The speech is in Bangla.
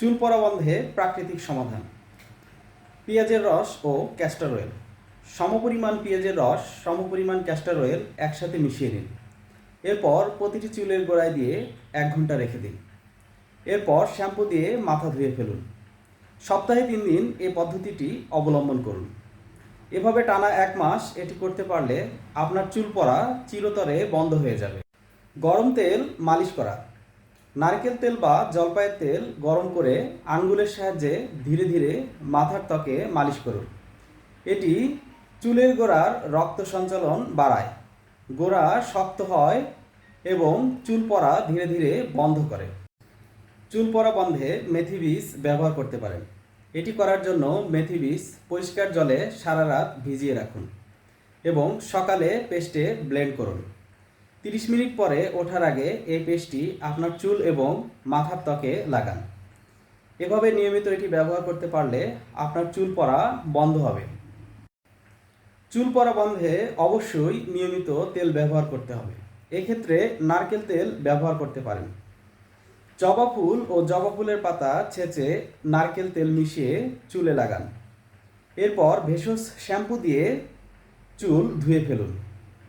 চুল পড়া বন্ধে প্রাকৃতিক সমাধান। পেঁয়াজের রস ও ক্যাস্টর অয়েল সমপরিমাণ পেঁয়াজের রস, সমপরিমাণ ক্যাস্টর অয়েল একসাথে মিশিয়ে নিন। এরপর প্রতিটি চুলের গোড়ায় দিয়ে এক ঘণ্টা রেখে দিন। এরপর শ্যাম্পু দিয়ে মাথা ধুয়ে ফেলুন। সপ্তাহে তিন দিন এই পদ্ধতিটি অবলম্বন করুন। এভাবে টানা এক মাস এটি করতে পারলে আপনার চুল পড়া চিরতরে বন্ধ হয়ে যাবে। গরম তেল মালিশ করা। নারকেল তেল বা জলপাইয়ের তেল গরম করে আঙ্গুলের সাহায্যে ধীরে ধীরে মাথার ত্বকে মালিশ করুন। এটি চুলের গোড়ার রক্ত সঞ্চালন বাড়ায়। গোড়া শক্ত হয় এবং চুল পড়া ধীরে ধীরে বন্ধ করে। চুল পড়া বন্ধে মেথি বীজ ব্যবহার করতে পারেন। এটি করার জন্য মেথি বীজ পরিষ্কার জলে সারা রাত ভিজিয়ে রাখুন এবং সকালে পেস্টে ব্লেন্ড করুন। তিরিশ মিনিট পরে ওঠার আগে এই পেস্টটি আপনার চুল এবং মাথার ত্বকে লাগান। এভাবে নিয়মিত এটি ব্যবহার করতে পারলে আপনার চুল পড়া বন্ধ হবে। চুল পড়া বন্ধে অবশ্যই নিয়মিত তেল ব্যবহার করতে হবে। এক্ষেত্রে নারকেল তেল ব্যবহার করতে পারেন। জবা ফুল ও জবা ফুলের পাতা ছেঁচে নারকেল তেল মিশিয়ে চুলে লাগান। এরপর ভেষজ শ্যাম্পু দিয়ে চুল ধুয়ে ফেলুন।